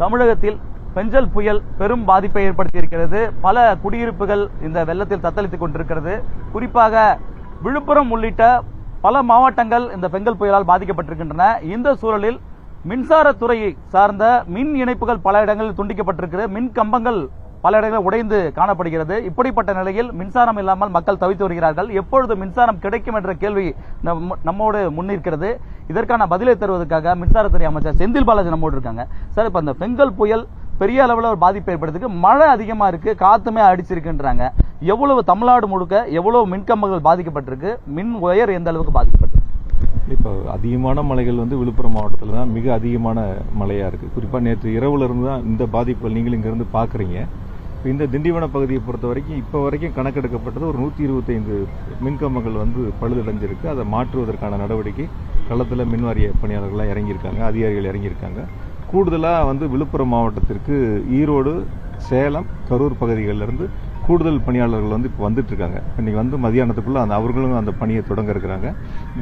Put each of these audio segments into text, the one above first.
தமிழகத்தில் பெஞ்சல் புயல் பெரும் பாதிப்பை ஏற்படுத்தியிருக்கிறது. பல குடியிருப்புகள் இந்த வெள்ளத்தில் தத்தளித்துக் கொண்டிருக்கிறது. குறிப்பாக விழுப்புரம் உள்ளிட்ட பல மாவட்டங்கள் இந்த பெங்கல் புயலால் பாதிக்கப்பட்டிருக்கின்றன. இந்த சூழலில் மின்சாரத்துறையை சார்ந்த மின் இணைப்புகள் பல இடங்களில் துண்டிக்கப்பட்டிருக்கிறது. மின் கம்பங்கள் பல இடங்களில் உடைந்து காணப்படுகிறது. இப்படிப்பட்ட நிலையில் மின்சாரம் இல்லாமல் மக்கள் தவித்து வருகிறார்கள். எப்பொழுது மின்சாரம் கிடைக்கும் என்ற கேள்வி நம்ம- நம்மோடு முன்னிற்கிறது. இதற்கான பதிலை தருவதற்காக மின்சாரத்துறை அமைச்சர் செந்தில் பாலாஜி நம்மோடு இருக்காங்க. சார் இப்ப இந்த பெங்கல் புயல் பெரிய அளவில் ஒரு பாதிப்பு ஏற்படுறதுக்கு மழை அதிகமாக இருக்கு காத்துமே அடிச்சிருக்குன்றாங்க. எவ்வளவு தமிழ்நாடு முழுக்க எவ்வளவு மின்கம்பங்கள் பாதிக்கப்பட்டிருக்கு? மின் உயர் எந்த அளவுக்கு பாதிக்கப்பட்டிருக்கு? இப்போ அதிகமான மழைகள் வந்து விழுப்புரம் மாவட்டத்தில் தான் மிக அதிகமான மழையாக இருக்குது குறிப்பாக நேற்று இரவுலேருந்து தான் இந்த பாதிப்புகள் நீங்கள் இங்கேருந்து பார்க்குறீங்க இப்போ இந்த திண்டிவன பகுதியை பொறுத்த வரைக்கும் இப்போ வரைக்கும் கணக்கெடுக்கப்பட்டது ஒரு நூற்றி இருபத்தைந்து மின்கம்பங்கள் வந்து பழுதடைஞ்சிருக்கு. அதை மாற்றுவதற்கான நடவடிக்கை களத்தில் மின்வாரிய பணியாளர்கள்லாம் இறங்கியிருக்காங்க அதிகாரிகள் இறங்கியிருக்காங்க. கூடுதலாக வந்து விழுப்புரம் மாவட்டத்திற்கு ஈரோடு சேலம் கரூர் பகுதிகளிலிருந்து கூடுதல் பணியாளர்கள் வந்து இப்போ வந்துட்டு இருக்காங்க இன்னைக்கு வந்து மதியானத்துக்குள்ள அந்த அவர்களும் அந்த பணியை தொடங்க இருக்கிறாங்க.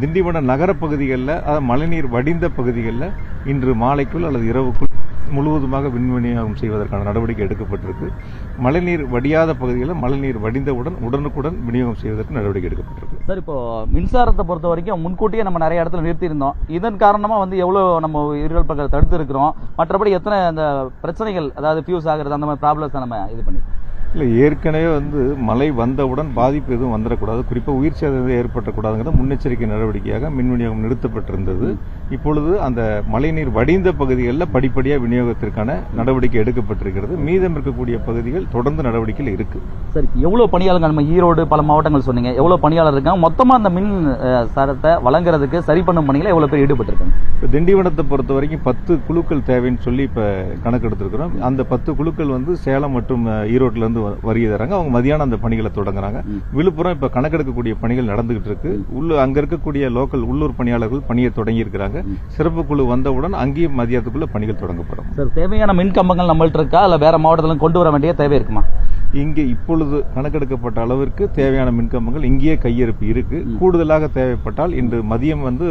திண்டிவன நகர பகுதிகளில் அதாவது மழைநீர் வடிந்த பகுதிகளில் இன்று மாலைக்குள் அல்லது இரவுக்குள் முழுவதுமாக மின் விநியோகம் செய்வதற்கான நடவடிக்கை எடுக்கப்பட்டிருக்கு. மழைநீர் வடியாத பகுதிகளில் மழைநீர் வடிந்தவுடன் உடனுக்குடன் விநியோகம் செய்வதற்கு நடவடிக்கை எடுக்கப்பட்டிருக்கு. சார் இப்போ மின்சாரத்தை பொறுத்த வரைக்கும் முன்கூட்டியே நம்ம நிறைய இடத்துல நிறுத்தியிருந்தோம். இதன் காரணமா வந்து எவ்வளவு நம்ம உயிரிழப்புகள் தடுத்து இருக்கிறோம் மற்றபடி எத்தனை அந்த பிரச்சனைகள் அதாவது ஃபியூஸ் ஆகுறது அந்த மாதிரி ப்ராப்ளம்ஸ் நம்ம இது பண்ணிருக்கோம் இல்லை ஏற்கனவே வந்து மழை வந்தவுடன் பாதிப்பு எதுவும் வந்துடக்கூடாது. குறிப்பாக உயிர் சேதம் ஏற்பட்டக்கூடாதுங்கிற முன்னெச்சரிக்கை நடவடிக்கையாக மின் விநியோகம் நிறுத்தப்பட்டிருந்தது. இப்பொழுது அந்த மழைநீர் வடிந்த பகுதிகளில் படிப்படியாக விநியோகத்திற்கான நடவடிக்கை எடுக்கப்பட்டிருக்கிறது. மீதம் இருக்கக்கூடிய பகுதிகள் தொடர்ந்து நடவடிக்கையில் இருக்கு. சரி எவ்வளவு பணியாளர்கள் நம்ம ஈரோடு பல மாவட்டங்கள் சொன்னீங்க. எவ்வளவு பணியாளர் இருக்காங்க? மொத்தமா அந்த மின் சாரத்தை வழங்குறதுக்கு சரி பண்ணும் பணிகளை எவ்வளவு பேர் ஈடுபட்டிருக்காங்க? இப்போ திண்டிவனத்தை பொறுத்த வரைக்கும் பத்து குழுக்கள் தேவைன்னு சொல்லி இப்போ கணக்கெடுத்திருக்கிறோம். அந்த பத்து குழுக்கள் வந்து சேலம் மற்றும் அஹ், ஈரோட்டில இருந்து வ- வருகை தராங்க. அவங்க மதியானம் அந்த பணிகளை தொடங்குறாங்க. விழுப்புரம் இப்போ கணக்கெடுக்கக்கூடிய பணிகள் நடந்துகிட்டு இருக்கு. உள்ள அங்க இருக்கக்கூடிய லோக்கல் உள்ளூர் பணியாளர்கள் பணியை தொடங்கி சிறப்பு குழு வந்தவுடன் அங்கேயும் மதியத்துக்குள்ள பணிகள் தொடங்கப்படும். சார் தேவையான மின் கம்பங்கள் நம்மள்ட்ட இருக்கா? இல்ல வேற மாவட்டத்துல கொண்டு வர வேண்டிய தேவை இருக்குமா? இங்கே இப்பொழுது கணக்கெடுக்கப்பட்ட அளவிற்கு தேவையான மின்கம்பங்கள் இங்கேயே கையிருப்பு இருக்கு. கூடுதலாக தேவைப்பட்டால் இன்று மதியம் வந்து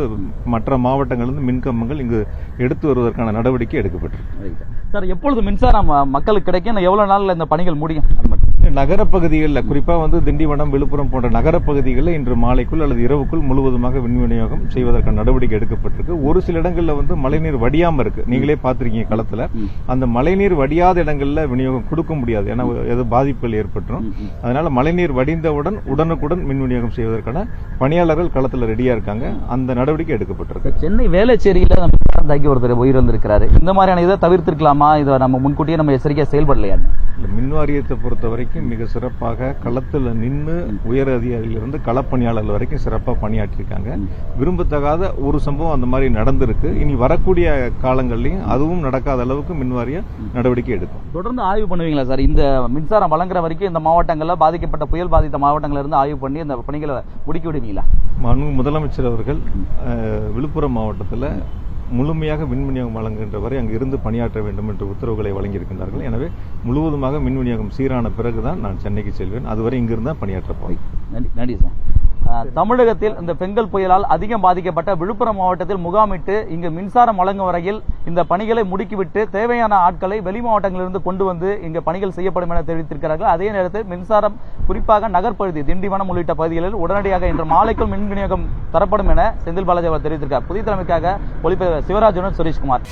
மற்ற மாவட்டங்களிலிருந்து மின்கம்பங்கள் இங்கு எடுத்து வருவதற்கான நடவடிக்கை எடுக்கப்பட்டிருக்கு. சார் எப்பொழுது மின்சாரம் மக்களுக்கு கிடைக்கும்? எவ்வளவு நாள்ல இந்த பணிகள் முடியும்? அது மட்டும். நகர பகுதிகளில் குறிப்பாக வந்து திண்டிவனம் விழுப்புரம் போன்ற நகர பகுதிகளில் இன்று மாலைக்குள் அல்லது இரவுக்குள் முழுவதுமாக மின் விநியோகம் செய்வதற்கான நடவடிக்கை எடுக்கப்பட்டிருக்கு. ஒரு சில இடங்களில் வந்து மழைநீர் வடியாமல் இருக்கு. நீங்களே பார்த்திருக்கீங்க களத்தில். அந்த மழைநீர் வடியாத இடங்களில் விநியோகம் கொடுக்க முடியாது. ஏன்னா எது பாதிப்புகள் ஏற்பட்டுரும். அதனால மழைநீர் வடிந்தவுடன் உடனுக்குடன் மின் விநியோகம் செய்வதற்கான பணியாளர்கள் களத்துல ரெடியா இருக்காங்க. அந்த நடவடிக்கை எடுக்கப்பட்டிருக்கு. சென்னை வேலைச்சேரியில் நம்ம தாக்கி ஒருத்தர் உயிரிழந்திருக்கிறாரு. இந்த மாதிரியான இதை தவிர்த்திருக்கலாமா? இதை நம்ம முன்கூட்டியே நம்ம எச்சரிக்கையாக செயல்படலையா? இந்த மின் வாரியத்தை பொறுத்த வரைக்கும் மிக சிறப்பாக களத்தில் நின்று உயர் அதிகாரியிலிருந்து களப்பணியாளர்கள் வரைக்கும் சிறப்பாக பணியாற்றியிருக்காங்க. விரும்பத்தகாத ஒரு சம்பவம் அந்த மாதிரி நடந்திருக்கு. இனி வரக்கூடிய காலங்கள்லையும் அதுவும் நடக்காத அளவுக்கு மின் வாரியம் நடவடிக்கை எடுக்கும். தொடர்ந்து ஆய்வு பண்ணுவீங்களா சார்? இந்த மின்சாரம் வழங்குற வரைக்கும் இந்த மாவட்டங்கள்ல பாதிக்கப்பட்ட புயல் பாதித்த மாவட்டங்கள்ல இருந்து ஆய்வு பண்ணி இந்த பணிகளை முடுக்கி விடுவீங்களா? மனு முதலமைச்சர் அவர்கள் விழுப்புரம் மாவட்டத்தில் முழுமையாக மின் விநியோகம் வழங்குகின்ற வரை அங்கு இருந்து பணியாற்ற வேண்டும் என்று உத்தரவுகளை வழங்கியிருக்கின்றார்கள். எனவே முழுவதுமாக மின் விநியோகம் சீரான பிறகுதான் நான் சென்னைக்கு செல்வேன். அதுவரை இங்கிருந்து தான் நன்றி நன்றி சார். தமிழகத்தில் இந்த பெங்கல் புயலால் அதிகம் பாதிக்கப்பட்ட விழுப்புரம் மாவட்டத்தில் முகாமிட்டு இங்கு மின்சாரம் வழங்கும் வரையில் இந்த பணிகளை முடுக்கிவிட்டு தேவையான ஆட்களை வெளி மாவட்டங்களிலிருந்து கொண்டு வந்து இங்கு பணிகள் செய்யப்படும் என தெரிவித்திருக்கிறார்கள். அதே நேரத்தில் மின்சாரம் குறிப்பாக நகர்ப்பகுதி திண்டிவனம் உள்ளிட்ட பகுதிகளில் உடனடியாக இன்று மாலைக்குள் மின் விநியோகம் தரப்படும் என செந்தில் பாலாஜி அவர் தெரிவித்திருக்கார் புதிய தலைமைக்காக ஒளிப்பதிவர் சிவராஜுடன் சுரேஷ்குமார்.